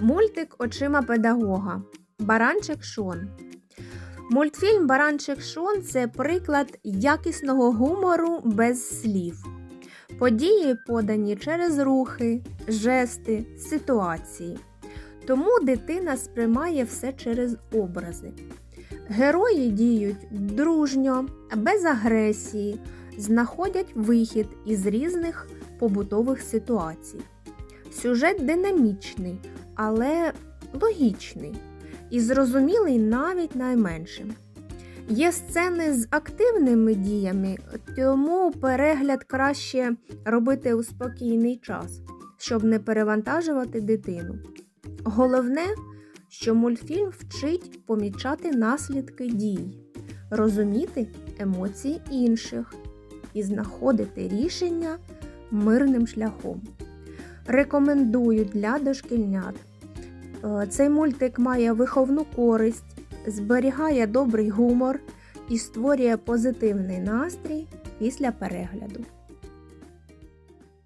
Мультик очима педагога. Баранчик Шон. Мультфільм Баранчик Шон це приклад якісного гумору без слів. Події подані через рухи, жести, ситуації. Тому дитина сприймає все через образи. Герої діють дружньо, без агресії, знаходять вихід із різних побутових ситуацій. Сюжет динамічний, але логічний і зрозумілий навіть найменшим. Є сцени з активними діями, тому перегляд краще робити у спокійний час, щоб не перевантажувати дитину. Головне, що мультфільм вчить помічати наслідки дій, розуміти емоції інших і знаходити рішення мирним шляхом. Рекомендую для дошкільнят. Е, Цей мультик має виховну користь, зберігає добрий гумор і створює позитивний настрій після перегляду.